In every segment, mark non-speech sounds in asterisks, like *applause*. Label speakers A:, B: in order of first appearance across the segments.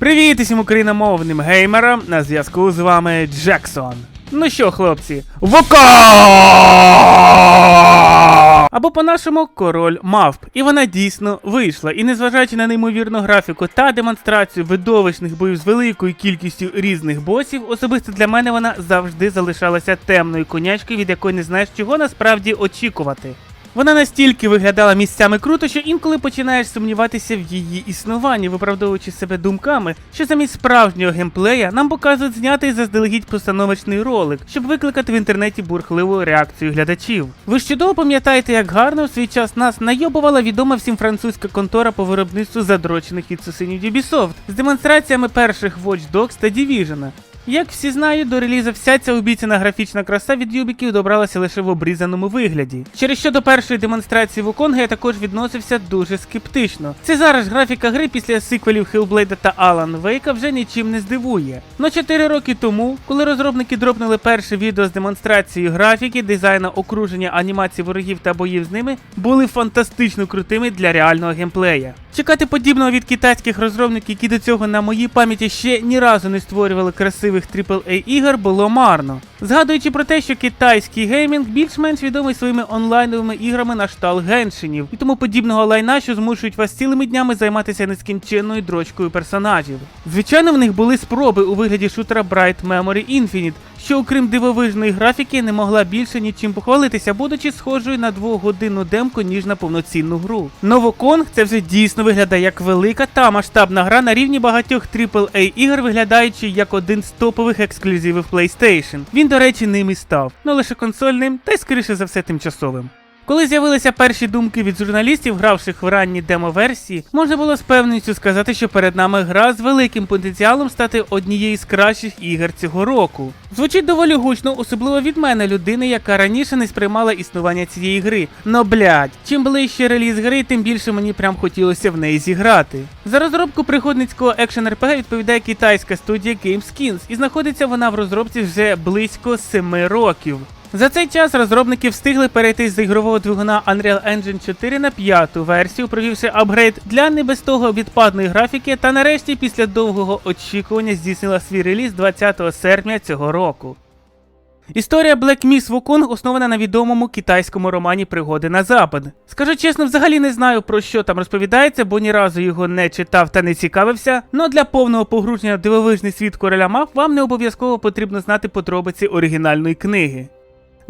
A: Привіт усім україномовним геймерам! На зв'язку з вами Джексон. Ну що, хлопці, Вока! Або по-нашому король мавп. І вона дійсно вийшла. І незважаючи на неймовірну графіку та демонстрацію видовищних боїв з великою кількістю різних босів, особисто для мене вона завжди залишалася темною конячкою, від якої не знаєш, чого насправді очікувати. Вона настільки виглядала місцями круто, що інколи починаєш сумніватися в її існуванні, виправдовуючи себе думками, що замість справжнього геймплея нам показують знятий заздалегідь постановочний ролик, щоб викликати в інтернеті бурхливу реакцію глядачів. Ви ж чудово пам'ятаєте, як гарно в свій час нас найобувала відома всім французька контора по виробництву задрочених відсусинів Ubisoft з демонстраціями перших Watch Dogs та Division. Як всі знають, до релізу вся ця обіцяна графічна краса від юбіків добралася лише в обрізаному вигляді. Через що до першої демонстрації Вуконга я також відносився дуже скептично. Це зараз графіка гри після сиквелів Hellblade та Alan Wake вже нічим не здивує. Но 4 роки тому, коли розробники дропнули перше відео з демонстрацією графіки, дизайна окруження анімації ворогів та боїв з ними, були фантастично крутими для реального геймплея. Чекати подібного від китайських розробників, які до цього на моїй пам'яті ще ні разу не створювали красивих AAA ігор, було марно. Згадуючи про те, що китайський геймінг більш-менш відомий своїми онлайновими іграми на штал геншинів і тому подібного лайна, що змушують вас цілими днями займатися нескінченною дрочкою персонажів. Звичайно, в них були спроби у вигляді шутера Bright Memory Infinite, що окрім дивовижної графіки не могла більше нічим похвалитися, будучи схожою на двогодинну демку, ніж на повноцінну гру. Новоконг це вже дійсно виглядає як велика та масштабна гра на рівні багатьох AAA ігор, виглядаючи як один з топових ексклюзивів PlayStation. Він, до речі, ним і став, ну лише консольним, та й скоріше за все тимчасовим. Коли з'явилися перші думки від журналістів, гравших в ранні демо-версії, можна було з певністю сказати, що перед нами гра з великим потенціалом стати однією з кращих ігор цього року. Звучить доволі гучно, особливо від мене, людини, яка раніше не сприймала існування цієї гри. Но блядь, чим ближче реліз гри, тим більше мені прям хотілося в неї зіграти. За розробку приходницького екшен РПГ відповідає китайська студія GameSkins, і знаходиться вона в розробці вже близько 7 років. За цей час розробники встигли перейти з ігрового двигуна Unreal Engine 4 на п'яту версію, провівши апгрейд для не без того відпадної графіки, та нарешті після довгого очікування здійснила свій реліз 20 серпня цього року. Історія Black Miss Wukong основана на відомому китайському романі Пригоди на Запад. Скажу чесно, взагалі не знаю про що там розповідається, бо ні разу його не читав та не цікавився. Но для повного погруження в дивовижний світ короля мав вам не обов'язково потрібно знати подробиці оригінальної книги.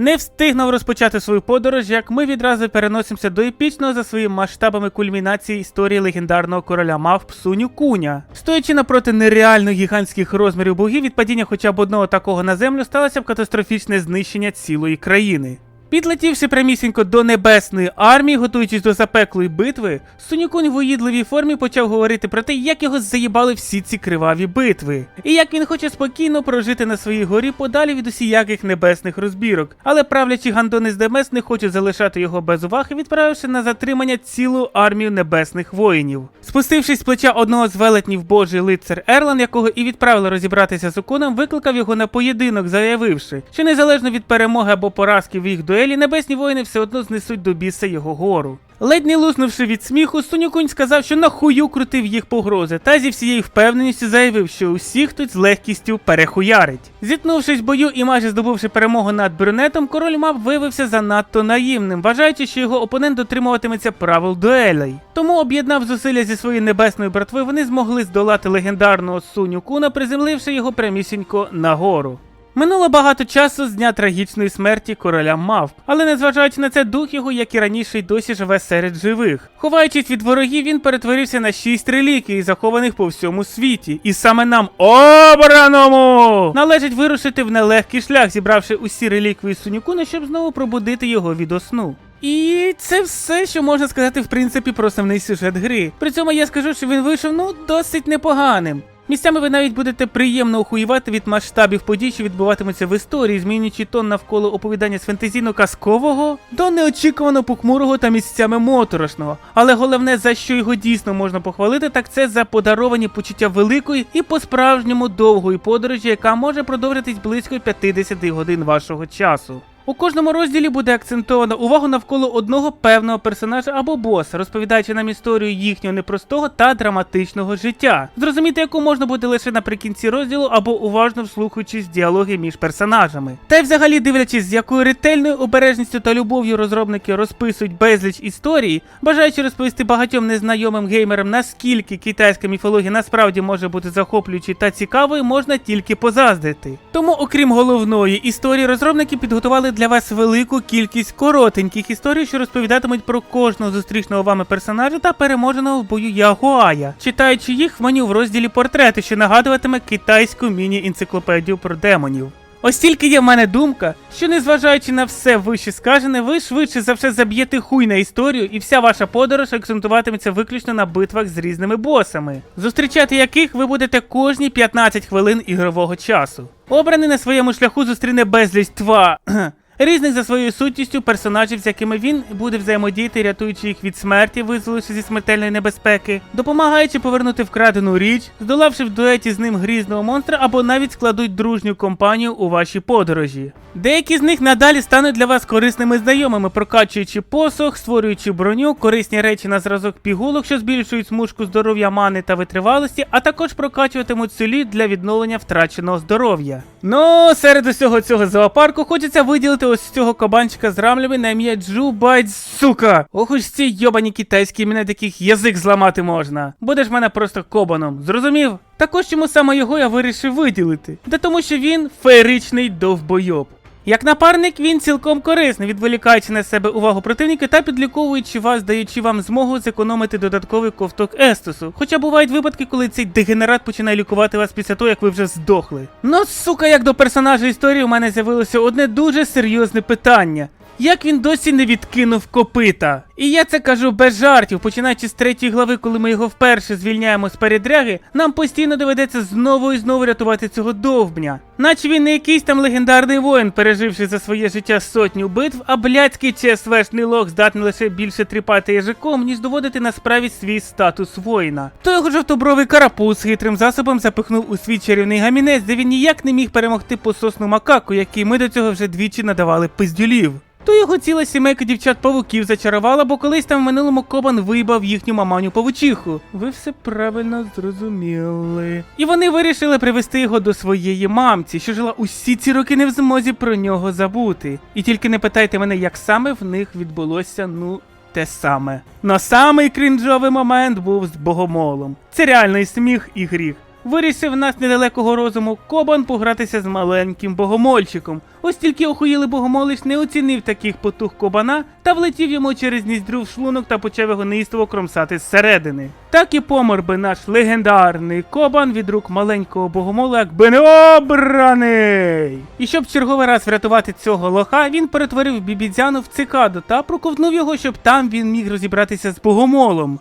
A: Не встигнув розпочати свою подорож, як ми відразу переносимося до епічного за своїми масштабами кульмінації історії легендарного короля мавп Суню Куня. Стоячи напроти нереально гігантських розмірів богів, від падіння хоча б одного такого на землю сталося б катастрофічне знищення цілої країни. Підлетівши прямісінько до небесної армії, готуючись до запеклої битви, Сунюкунь в уїдливій формі почав говорити про те, як його заїбали всі ці криваві битви, і як він хоче спокійно прожити на своїй горі подалі від усіяких небесних розбірок. Але правлячі гандони з Демес не хочуть залишати його без уваги, відправивши на затримання цілу армію небесних воїнів. Спустившись з плеча одного з велетнів божий лицар Ерлан, якого і відправили розібратися з Оконом, викликав його на поєдинок, заявивши, що незалежно від перемоги або поразки в їх дуелі, небесні воїни все одно знесуть до біса його гору. Ледь не луснувши від сміху, Сунюкунь сказав, що нахую крутив їх погрози, та зі всією впевненістю заявив, що усіх тут з легкістю перехуярить. Зіткнувшись в бою і майже здобувши перемогу над брюнетом, король мав виявився занадто наївним, вважаючи, що його опонент дотримуватиметься правил дуелей. Тому об'єднав зусилля зі своєю небесною братвою, вони змогли здолати легендарного Суню Куна, приземливши його прямісінько нагору. Минуло багато часу з дня трагічної смерті короля мавп, але незважаючи на це, дух його, як і раніше, й досі живе серед живих. Ховаючись від ворогів, він перетворився на шість реліквій, захованих по всьому світі. І саме нам обраному належить вирушити в нелегкий шлях, зібравши усі реліквії Сунюкуна, щоб знову пробудити його від осну. І це все, що можна сказати, в принципі, про основний сюжет гри. При цьому я скажу, що він вийшов ну досить непоганим. Місцями ви навіть будете приємно охуювати від масштабів подій, що відбуватимуться в історії, змінюючи тон навколо оповідання з фентезійно-казкового до неочікувано похмурого та місцями моторошного. Але головне, за що його дійсно можна похвалити, так це за подаровані почуття великої і по-справжньому довгої подорожі, яка може продовжитись близько 50 годин вашого часу. У кожному розділі буде акцентовано увагу навколо одного певного персонажа або боса, розповідаючи нам історію їхнього непростого та драматичного життя, зрозуміти яку можна буде лише наприкінці розділу або уважно вслухаючись діалоги між персонажами. Та й взагалі дивлячись, з якою ретельною обережністю та любов'ю розробники розписують безліч історій, бажаючи розповісти багатьом незнайомим геймерам, наскільки китайська міфологія насправді може бути захоплюючою та цікавою, можна тільки позаздрити. Тому, окрім головної історії, розробники підготували для вас велику кількість коротеньких історій, що розповідатимуть про кожного зустрічного вами персонажа та переможеного в бою Ягуая, читаючи їх в меню в розділі портрети, що нагадуватиме китайську міні-енциклопедію про демонів. Ось тільки є в мене думка, що незважаючи на все вище сказане, ви швидше за все заб'єте хуй на історію, і вся ваша подорож акцентуватиметься виключно на битвах з різними босами, зустрічати яких ви будете кожні 15 хвилин ігрового часу. Обраний на своєму шляху зустріне безліч тва. *clears throat* Різних за своєю суттістю персонажів, з якими він буде взаємодіяти, рятуючи їх від смерті, визволивши зі смертельної небезпеки, допомагаючи повернути вкрадену річ, здолавши в дуеті з ним грізного монстра, або навіть складуть дружню компанію у вашій подорожі. Деякі з них надалі стануть для вас корисними знайомими, прокачуючи посох, створюючи броню, корисні речі на зразок пігулок, що збільшують смужку здоров'я мани та витривалості, а також прокачуватимуть солід для відновлення втраченого здоров'я. Ну, серед усього цього зоопарку хочеться виділити ось цього кабанчика з рамлями на ім'я Джубайт, сука! Ох уж ці йобані китайські мене таких язик зламати можна. Будеш мене просто кобаном, зрозумів? Також чому саме його я вирішив виділити? Та тому, що він феєричний довбойоб. Як напарник, він цілком корисний, відволікаючи на себе увагу противника та підліковуючи вас, даючи вам змогу зекономити додатковий ковток естусу. Хоча бувають випадки, коли цей дегенерат починає лікувати вас після того, як ви вже здохли. Ну, сука, як до персонажа історії, у мене з'явилося одне дуже серйозне питання. Як він досі не відкинув копита? І я це кажу без жартів, починаючи з третьої глави, коли ми його вперше звільняємо з передряги, нам постійно доведеться знову і знову рятувати цього довбня. Наче він не якийсь там легендарний воїн, переживши за своє життя сотню битв, а блядський ЧСВшний лох здатний лише більше тріпати язиком, ніж доводити на справі свій статус воїна. То його жовтобровий карапуз хитрим засобом запихнув у свій чарівний гамінець, де він ніяк не міг перемогти пососну макаку, який ми до цього вже двічі надавали пиздюлів. То його ціла сімейка дівчат-павуків зачарувала, бо колись там в минулому Кобан виїбав їхню маманю павучиху. Ви все правильно зрозуміли. І вони вирішили привести його до своєї мамці, що жила усі ці роки не в змозі про нього забути. І тільки не питайте мене, як саме в них відбулося, ну. Те саме. Но самий крінжовий момент був з богомолом. Це реальний сміх і гріх. Вирішив нас недалекого розуму Кобан погратися з маленьким богомольчиком. Ось тільки охуїли богомолич не оцінив таких потух кобана та влетів йому через ніздрю в шлунок та почав його неїстово кромсати зсередини. Так і помер би наш легендарний кобан від рук маленького богомола, якби не обраний. І щоб черговий раз врятувати цього лоха, він перетворив бібідзяну в цикаду та проковтнув його, щоб там він міг розібратися з богомолом.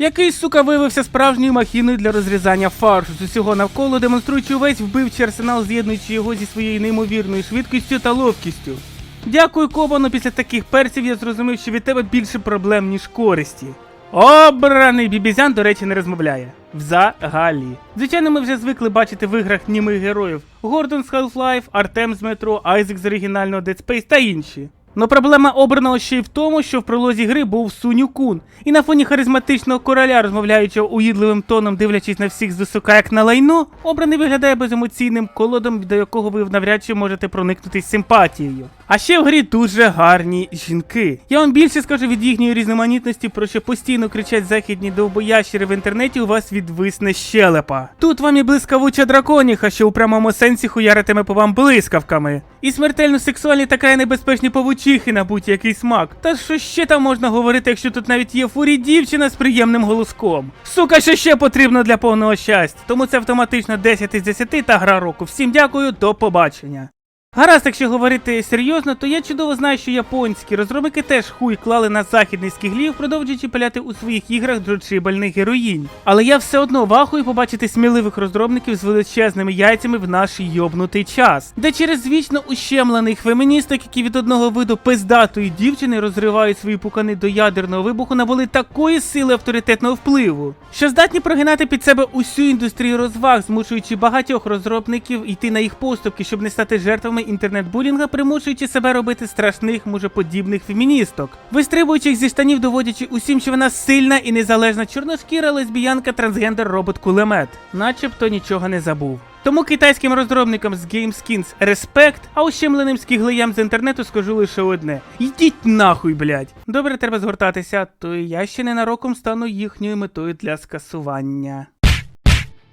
A: Який, сука, виявився справжньою махіною для розрізання фаршу з усього навколо, демонструючи увесь вбивчий арсенал, з'єднуючи його зі своєю неймовірною швидкістю та ловкістю. Дякую, Кобану, після таких перців я зрозумів, що від тебе більше проблем, ніж користі. Обраний бібізян, до речі, не розмовляє. Взагалі. Звичайно, ми вже звикли бачити в іграх німих героїв: Гордон з Half-Life, Артем з Метро, Айзек з оригінального Dead Space та інші. Но проблема обраного ще й в тому, що в пролозі гри був Суню Кун, і на фоні харизматичного короля, розмовляючого уїдливим тоном, дивлячись на всіх здосука як на лайно, обраний виглядає беземоційним колодом, до якого ви навряд чи можете проникнути з симпатією. А ще в грі дуже гарні жінки. Я вам більше скажу від їхньої різноманітності, про що постійно кричать західні довбоящери в інтернеті, у вас відвисне щелепа. Тут вам і блискавуча драконіха, що у прямому сенсі хуяритиме по вам блискавками. І смертельно сексуальні та край небезпечні павучихи на будь-який смак. Та що ще там можна говорити, якщо тут навіть є фурі дівчина з приємним голоском? Сука, що ще потрібно для повного щастя? Тому це автоматично 10 із 10 та гра року. Всім дякую, до побачення. Гаразд, якщо говорити серйозно, то я чудово знаю, що японські розробники теж хуй клали на західний скіглів, продовжуючи пиляти у своїх іграх дрочибальних героїнь. Але я все одно вахую побачити сміливих розробників з величезними яйцями в наш йобнутий час, де через вічно ущемлених феміністок, які від одного виду пиздатої дівчини розривають свої пукани до ядерного вибуху, набули такої сили авторитетного впливу, що здатні прогинати під себе усю індустрію розваг, змушуючи багатьох розробників йти на їх поступки, щоб не стати жертвами інтернет-булінга, примушуючи себе робити страшних мужеподібних феміністок, вистрибуючих зі штанів, доводячи усім, що вона сильна і незалежна чорношкіра лесбіянка трансгендер робот кулемет, начебто нічого не забув. Тому китайським розробникам з GameSkins респект, а ущемленим скіглеям з інтернету скажу лише одне: йдіть нахуй, блядь. Добре, треба згортатися, то я ще ненароком стану їхньою метою для скасування.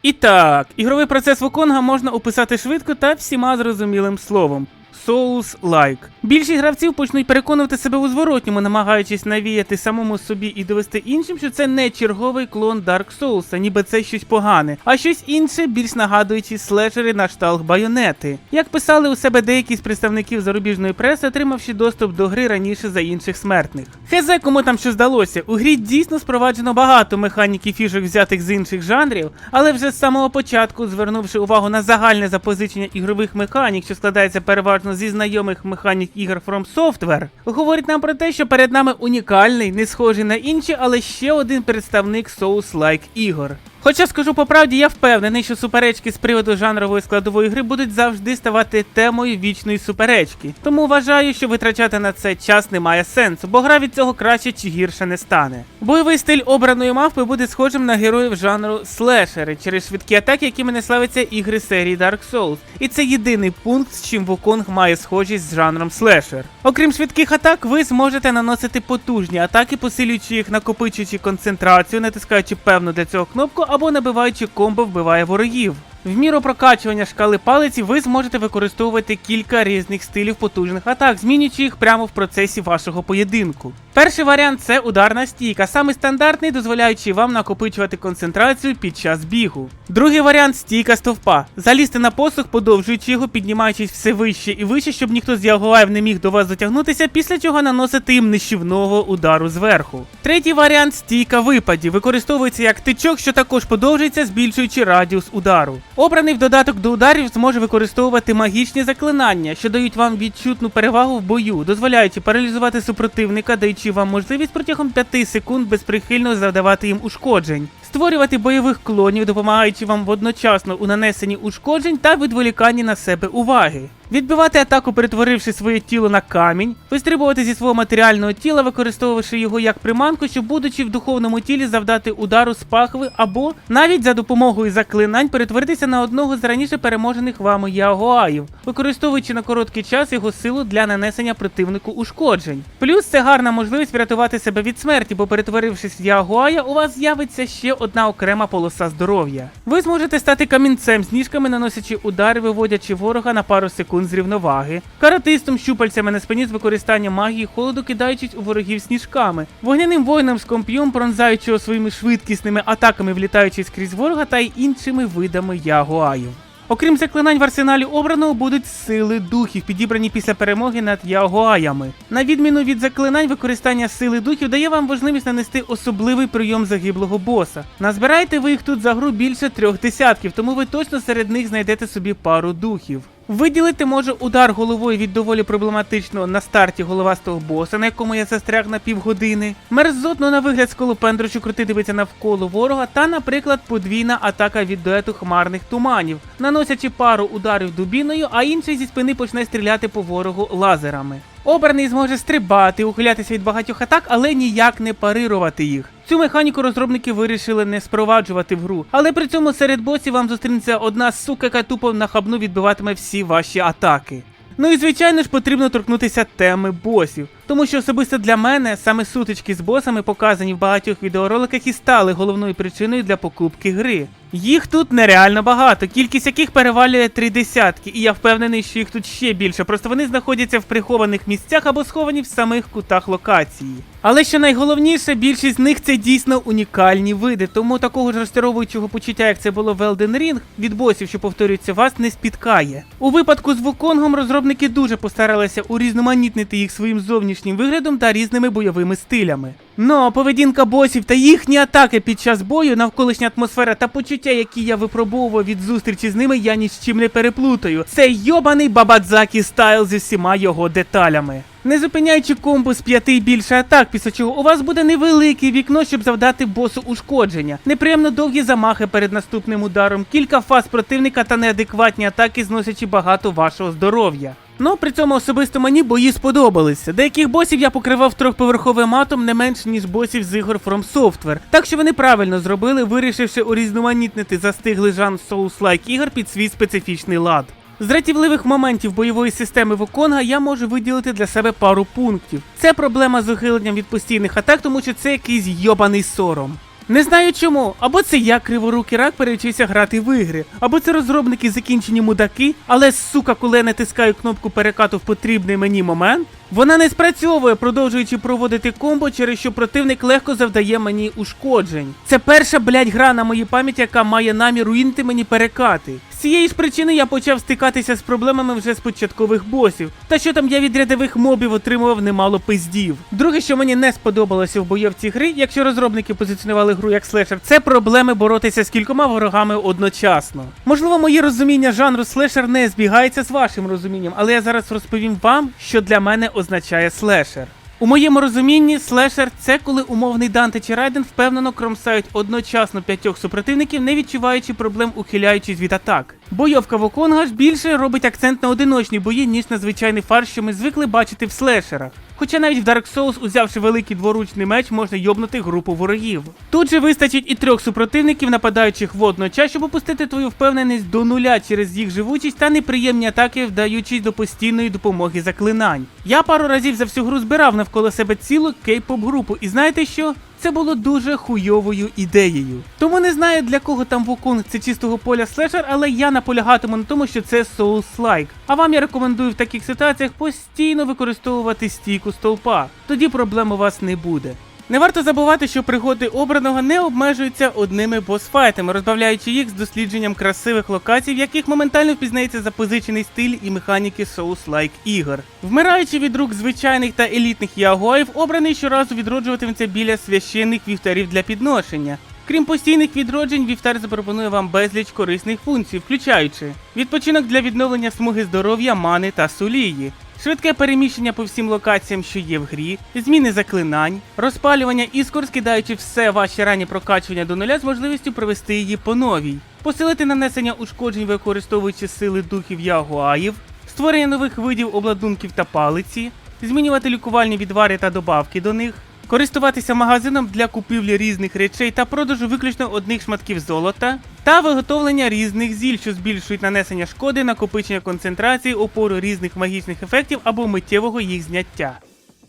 A: І так, ігровий процес Вуконга можна описати швидко та всіма зрозумілим словом. Souls-like. Більшість гравців почнуть переконувати себе у зворотньому, намагаючись навіяти самому собі і довести іншим, що це не черговий клон Dark Souls, ніби це щось погане, а щось інше, більш нагадуючи слешери на шталх байонети. Як писали у себе деякі з представників зарубіжної преси, отримавши доступ до гри раніше за інших смертних. Хезе, кому там що здалося, у грі дійсно спроваджено багато механік і фішок взятих з інших жанрів, але вже з самого початку, звернувши увагу на загальне запозичення ігрових механік, що складається переважно зі знайомих механік ігор From Software, говорить нам про те, що перед нами унікальний, не схожий на інші, але ще один представник Souls-like ігор. Хоча скажу по правді, я впевнений, що суперечки з приводу жанрової складової гри будуть завжди ставати темою вічної суперечки. Тому вважаю, що витрачати на це час немає сенсу, бо гра від цього краще чи гірше не стане. Бойовий стиль обраної мавпи буде схожим на героїв жанру слешери через швидкі атаки, якими не славиться ігри серії Dark Souls. І це єдиний пункт, з чим Wukong має схожість з жанром слешер. Окрім швидких атак, ви зможете наносити потужні атаки, посилюючи їх, накопичуючи концентрацію, натискаючи певну для цього кнопку або набиваючи комбо вбиває ворогів. В міру прокачування шкали палиці ви зможете використовувати кілька різних стилів потужних атак, змінюючи їх прямо в процесі вашого поєдинку. Перший варіант це ударна стійка, саме стандартний, дозволяючи вам накопичувати концентрацію під час бігу. Другий варіант стійка стовпа. Залізти на посух, подовжуючи його, піднімаючись все вище і вище, щоб ніхто з ягуаїв не міг до вас дотягнутися, після чого наносити їм нищівного удару зверху. Третій варіант стійка випадів. Використовується як тичок, що також подовжується, збільшуючи радіус удару. Обраний в додаток до ударів зможе використовувати магічні заклинання, що дають вам відчутну перевагу в бою, дозволяючи паралізувати супротивника, даючи вам можливість протягом 5 секунд безприхильно завдавати їм ушкоджень, створювати бойових клонів, допомагаючи вам водночасно у нанесенні ушкоджень та відволіканні на себе уваги. Відбивати атаку, перетворивши своє тіло на камінь, вистрибувати зі свого матеріального тіла, використовувавши його як приманку, щоб, будучи в духовному тілі, завдати удару з пахви, або навіть за допомогою заклинань перетворитися на одного з раніше переможених вами ягуаїв, використовуючи на короткий час його силу для нанесення противнику ушкоджень. Плюс це гарна можливість врятувати себе від смерті, бо перетворившись в ягуая, у вас з'явиться ще одна окрема полоса здоров'я. Ви зможете стати камінцем з ніжками, наносячи удари, виводячи ворога на пару секунд з рівноваги, каратистом щупальцями на спині з використанням магії холоду, кидаючись у ворогів сніжками, вогняним воїном з комп'юм, пронзаючи своїми швидкісними атаками, влітаючи скрізь ворога та й іншими видами ягуаїв. Окрім заклинань в арсеналі обраного будуть сили духів, підібрані після перемоги над ягуаями. На відміну від заклинань, використання сили духів дає вам можливість нанести особливий прийом загиблого боса. Назбираєте ви їх тут за гру більше трьох десятків, тому ви точно серед них знайдете собі пару духів. Виділити може удар головою від доволі проблематичного на старті головастого боса, на якому я застряг на півгодини, мерзотно на вигляд сколопендру, що крутитиметься навколо ворога, та, наприклад, подвійна атака від дуету хмарних туманів, наносячи пару ударів дубіною, а інший зі спини почне стріляти по ворогу лазерами. Обраний зможе стрибати, ухилятися від багатьох атак, але ніяк не парирувати їх. Цю механіку розробники вирішили не спроваджувати в гру, але при цьому серед босів вам зустрінеться одна сука, яка тупо нахабну відбиватиме всі ваші атаки. Ну і звичайно ж потрібно торкнутися теми босів, тому що особисто для мене саме сутички з босами, показані в багатьох відеороликах, і стали головною причиною для покупки гри. Їх тут нереально багато, кількість яких перевалює три десятки, і я впевнений, що їх тут ще більше, просто вони знаходяться в прихованих місцях або сховані в самих кутах локації. Але що найголовніше, більшість з них це дійсно унікальні види, тому такого ж розчаровуючого почуття, як це було в Elden Ring, від босів, що повторюються, вас не спіткає. У випадку з Вуконгом розробники дуже постаралися урізноманітнити їх своїм зовнішнім виглядом та різними бойовими стилями. Ну, поведінка босів та їхні атаки під час бою, навколишня атмосфера та почуття, які я випробовував від зустрічі з ними, я ні з чим не переплутаю. Це йобаний Бабадзакі стайл зі всіма його деталями. Не зупиняючи комбо з п'яти і більше атак, після чого у вас буде невелике вікно, щоб завдати босу ушкодження, неприємно довгі замахи перед наступним ударом, кілька фаз противника та неадекватні атаки, зносячи багато вашого здоров'я. Ну, при цьому особисто мені бої сподобалися. Деяких босів я покривав трьохповерховим матом не менш ніж босів з ігор From Software. Так що вони правильно зробили, вирішивши урізноманітнити застиглий жанр Souls-like ігор під свій специфічний лад. З дратівливих моментів бойової системи Воконга я можу виділити для себе пару пунктів. Це проблема з ухиленням від постійних атак, тому що це якийсь йобаний сором. Не знаю чому, або це я криворукий рак перевчився грати в ігри, або це розробники закінчені мудаки, але сука, коли я натискаю кнопку перекату в потрібний мені момент, вона не спрацьовує, продовжуючи проводити комбо, через що противник легко завдає мені ушкоджень. Це перша блядь, гра на моїй пам'яті, яка має намір руїнити мені перекати. Цієї ж причини я почав стикатися з проблемами вже з початкових босів. Та що там я від рядових мобів отримував немало пиздів. Друге, що мені не сподобалося в бойовці гри, якщо розробники позиціонували гру як слешер, це проблеми боротися з кількома ворогами одночасно. Можливо, моє розуміння жанру слешер не збігається з вашим розумінням, але я зараз розповім вам, що для мене означає слешер. У моєму розумінні, слешер це коли умовний Данте чи Райден впевнено кромсають одночасно п'ятьох супротивників, не відчуваючи проблем, ухиляючись від атак. Бойовка Воконга ж більше робить акцент на одиночні бої, ніж на звичайний фарш, що ми звикли бачити в слешерах. Хоча навіть в Dark Souls, узявши великий дворучний меч, можна йобнути групу ворогів. Тут же вистачить і трьох супротивників, нападаючих водночас, щоб опустити твою впевненість до нуля через їх живучість та неприємні атаки, вдаючись до постійної допомоги заклинань. Я пару разів за всю гру збирав навколо себе цілу кей-поп групу, і знаєте що? Це було дуже хуйовою ідеєю. Тому не знаю для кого там Вуконг це чистого поля слешер, але я наполягатиму на тому, що це Souls-like. А вам я рекомендую в таких ситуаціях постійно використовувати стійку стовпа. Тоді проблем у вас не буде. Не варто забувати, що пригоди обраного не обмежуються одними босфайтами, розбавляючи їх з дослідженням красивих локацій, в яких моментально впізнається запозичений стиль і механіки Souls-like ігор. Вмираючи від рук звичайних та елітних ягуаїв, обраний щоразу відроджуватиметься біля священних вівтарів для підношення. Крім постійних відроджень, вівтар запропонує вам безліч корисних функцій, включаючи відпочинок для відновлення смуги здоров'я, мани та сулії, швидке переміщення по всім локаціям, що є в грі, зміни заклинань, розпалювання іскор, скидаючи все ваші ранні прокачування до нуля з можливістю провести її по новій, посилити нанесення ушкоджень, використовуючи сили духів ягуаїв, створення нових видів обладунків та палиці, змінювати лікувальні відвари та добавки до них. Користуватися магазином для купівлі різних речей та продажу виключно одних шматків золота, та виготовлення різних зіль, що збільшують нанесення шкоди, накопичення концентрації, опору різних магічних ефектів або миттєвого їх зняття.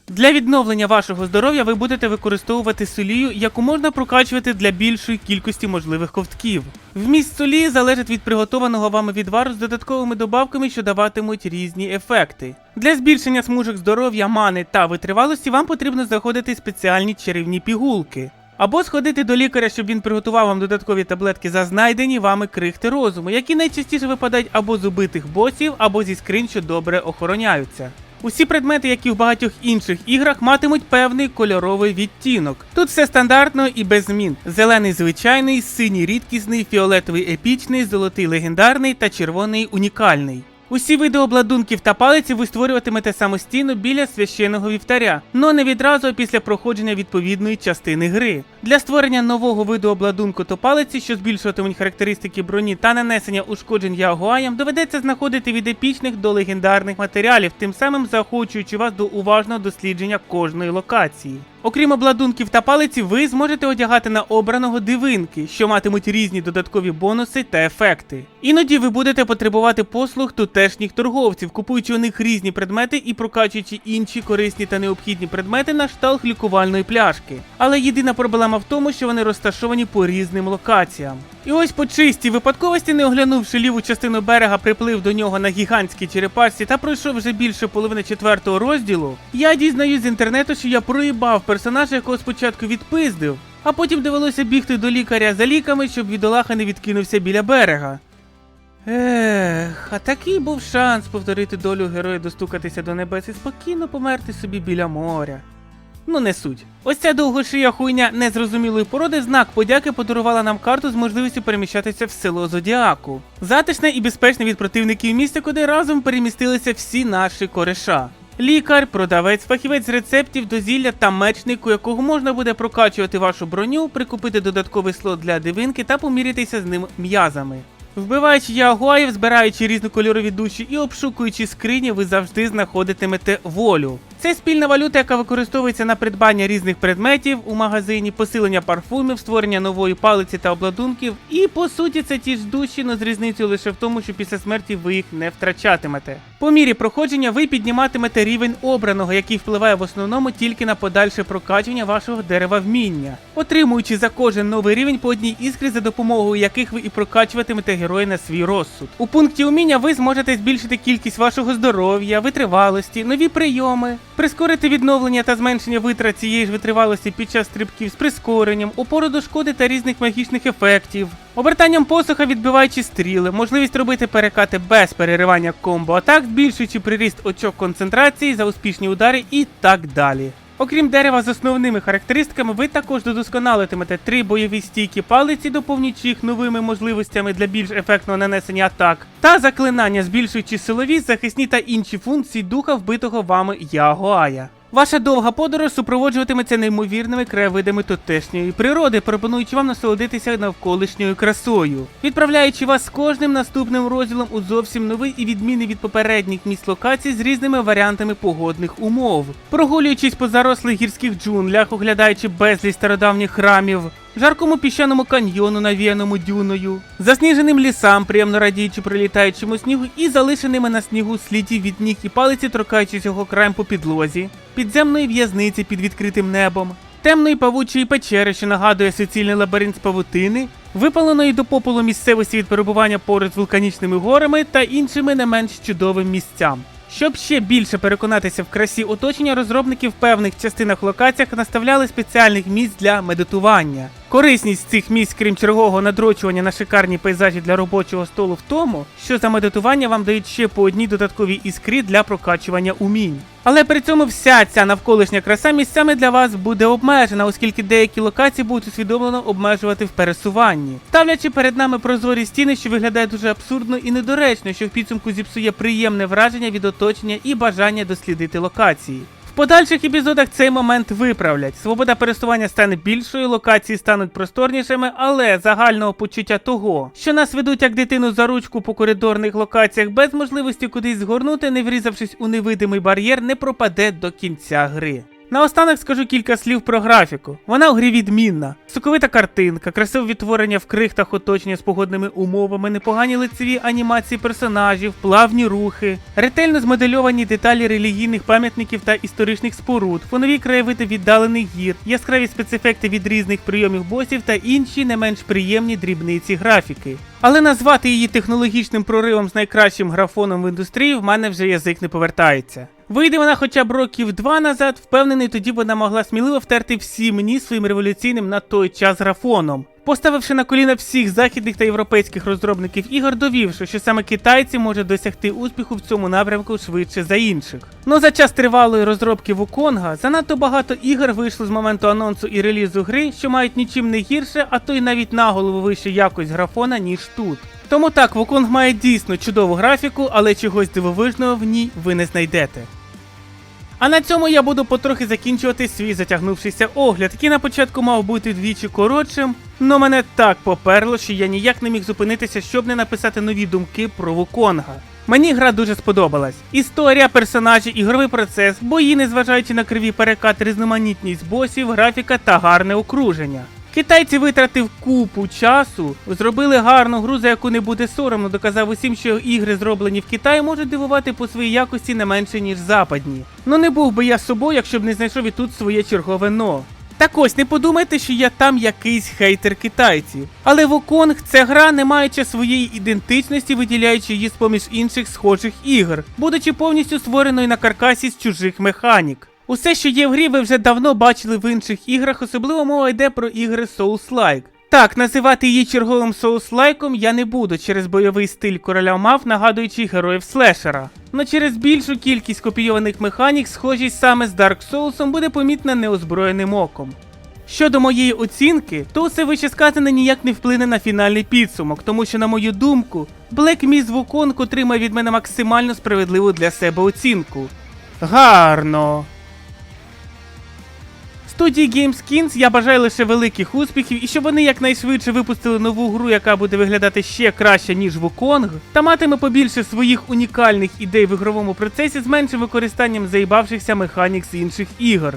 A: Для відновлення вашого здоров'я ви будете використовувати солію, яку можна прокачувати для більшої кількості можливих ковтків. Вміст солії залежить від приготованого вами відвару з додатковими добавками, що даватимуть різні ефекти. Для збільшення смужок здоров'я, мани та витривалості вам потрібно заходити спеціальні чарівні пігулки. Або сходити до лікаря, щоб він приготував вам додаткові таблетки за знайдені вами крихти розуму, які найчастіше випадають або з убитих босів, або зі скринь, що добре охороняються. Усі предмети, як і в багатьох інших іграх, матимуть певний кольоровий відтінок. Тут все стандартно і без змін: зелений звичайний, синій рідкісний, фіолетовий епічний, золотий легендарний та червоний унікальний. Усі види обладунків та палиці ви створюватимете самостійно біля священного вівтаря, но не відразу після проходження відповідної частини гри. Для створення нового виду обладунку та палиці, що збільшуватимуть характеристики броні та нанесення ушкоджень ягуаям, доведеться знаходити від епічних до легендарних матеріалів, тим самим заохочуючи вас до уважного дослідження кожної локації. Окрім обладунків та палиці, ви зможете одягати на обраного дивинки, що матимуть різні додаткові бонуси та ефекти. Іноді ви будете потребувати послуг тутешніх торговців, купуючи у них різні предмети і прокачуючи інші корисні та необхідні предмети на шталх лікувальної пляшки. Але єдина проблема в тому, що вони розташовані по різним локаціям. І ось по чистій випадковості, не оглянувши ліву частину берега, приплив до нього на гігантській черепашці та пройшов вже більше половини четвертого розділу. Я дізнаюсь з інтернету, що я проїбав персонажа, якого спочатку відпиздив, а потім довелося бігти до лікаря за ліками, щоб бідолаха не відкинувся біля берега. Ех, а такий був шанс повторити долю героя достукатися до небес і спокійно померти собі біля моря. Ну не суть. Ось ця довгошия хуйня незрозумілої породи знак подяки подарувала нам карту з можливістю переміщатися в село Зодіаку. Затишне і безпечне від противників місце, куди разом перемістилися всі наші кореша. Лікар, продавець, фахівець рецептів, дозілля та мечник, у якого можна буде прокачувати вашу броню, прикупити додатковий слот для дивинки та помірятися з ним м'язами. Вбиваючи ягуаїв, збираючи різнокольорові душі і обшукуючи скрині, ви завжди знаходитимете волю. Це спільна валюта, яка використовується на придбання різних предметів у магазині, посилення парфумів, створення нової палиці та обладунків. І по суті, це ті ж душі, но з різницею лише в тому, що після смерті ви їх не втрачатимете. По мірі проходження ви підніматимете рівень обраного, який впливає в основному тільки на подальше прокачування вашого дерева вміння, отримуючи за кожен новий рівень по одній іскрі, за допомогою яких ви і прокачуватимете героя на свій розсуд. У пункті уміння ви зможете збільшити кількість вашого здоров'я, витривалості, нові прийоми, прискорити відновлення та зменшення витрат цієї ж витривалості під час стрибків з прискоренням, опору до шкоди та різних магічних ефектів, обертанням посуха, відбиваючи стріли, можливість робити перекати без переривання комбо атак, збільшуючи приріст очок концентрації за успішні удари і так далі. Окрім дерева з основними характеристиками, ви також додосконалитимете три бойові стійкі палиці, доповнюючи їх новими можливостями для більш ефектного нанесення атак, та заклинання, збільшуючи силові, захисні та інші функції духа вбитого вами Ягуая. Ваша довга подорож супроводжуватиметься неймовірними краєвидами тутешньої природи, пропонуючи вам насолодитися навколишньою красою, відправляючи вас з кожним наступним розділом у зовсім новий і відмінний від попередніх місць локацій з різними варіантами погодних умов, прогулюючись по зарослих гірських джунглях, оглядаючи безліч стародавніх храмів. Жаркому піщаному каньйону, навіяному дюною, засніженим лісам, приємно радіючи прилітаючому снігу, і залишеними на снігу слідів від ніг і палиці, торкаючись його краєм по підлозі, підземної в'язниці під відкритим небом, темної павучої печери, що нагадує суцільний лабіринт павутини, випаленої до попелу місцевості від перебування поруч з вулканічними горами та іншими не менш чудовим місцям. Щоб ще більше переконатися в красі оточення, розробники в певних частинах локаціях наставляли спеціальних місць для медитування. Корисність цих місць, крім чергового надрочування на шикарні пейзажі для робочого столу, в тому, що за медитування вам дають ще по одній додатковій іскрі для прокачування умінь. Але при цьому вся ця навколишня краса місцями для вас буде обмежена, оскільки деякі локації будуть усвідомлено обмежувати в пересуванні, ставлячи перед нами прозорі стіни, що виглядає дуже абсурдно і недоречно, що в підсумку зіпсує приємне враження від оточення і бажання дослідити локації. Подальших епізодах цей момент виправлять. Свобода пересування стане більшою, локації стануть просторнішими, але загального почуття того, що нас ведуть як дитину за ручку по коридорних локаціях без можливості кудись згорнути, не врізавшись у невидимий бар'єр, не пропаде до кінця гри. Наостанок скажу кілька слів про графіку. Вона у грі відмінна. Соковита картинка, красиве відтворення в крихтах оточення з погодними умовами, непогані лицеві анімації персонажів, плавні рухи, ретельно змодельовані деталі релігійних пам'ятників та історичних споруд, фонові краєвиди віддалених гір, яскраві спецефекти від різних прийомів босів та інші не менш приємні дрібниці графіки. Але назвати її технологічним проривом з найкращим графоном в індустрії в мене вже язик не повертається. Вийде вона хоча б років два назад, впевнений, тоді вона могла сміливо втерти всі мені своїм революційним на той час графоном. Поставивши на коліна всіх західних та європейських розробників ігор, довівши, що саме китайці можуть досягти успіху в цьому напрямку швидше за інших. Ну за час тривалої розробки Вуконга занадто багато ігор вийшло з моменту анонсу і релізу гри, що мають нічим не гірше, а то й навіть наголову вище якось графона, ніж тут. Тому так, Вуконг має дійсно чудову графіку, але чогось дивовижного в ній ви не знайдете. А на цьому я буду потрохи закінчувати свій затягнувшийся огляд, який на початку мав бути двічі коротшим, но мене так поперло, що я ніяк не міг зупинитися, щоб не написати нові думки про Вуконга. Мені гра дуже сподобалась. Історія, персонажі, ігровий процес, бої, незважаючи на криві перекат, різноманітність босів, графіка та гарне окруження. Китайці витратив купу часу, зробили гарну гру, за яку не буде соромно, доказав усім, що ігри, зроблені в Китаї, можуть дивувати по своїй якості не менше, ніж западні. Ну не був би я собою, якщо б не знайшов і тут своє чергове но. Так ось, не подумайте, що я там якийсь хейтер китайців. Але Вуконг це гра, не маючи своєї ідентичності, виділяючи її з поміж інших схожих ігор, будучи повністю створеною на каркасі з чужих механік. Усе, що є в грі, ви вже давно бачили в інших іграх, особливо мова йде про ігри Souls-like. Так, називати її черговим соус-лайком я не буду через бойовий стиль короля мав, нагадуючи героїв слешера. Но через більшу кількість копійованих механік, схожість саме з Dark Souls буде помітна неозброєним оком. Щодо моєї оцінки, то все вище сказане ніяк не вплине на фінальний підсумок, тому що, на мою думку, Black Myth Wukong отримає від мене максимально справедливу для себе оцінку. Гарно. Студії GameSkins я бажаю лише великих успіхів і щоб вони якнайшвидше випустили нову гру, яка буде виглядати ще краще, ніж Wukong, та матиме побільше своїх унікальних ідей в ігровому процесі з меншим використанням заїбавшихся механік з інших ігор.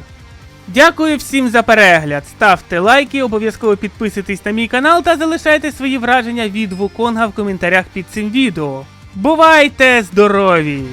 A: Дякую всім за перегляд. Ставте лайки, обов'язково підписуйтесь на мій канал та залишайте свої враження від Вуконга в коментарях під цим відео. Бувайте здорові!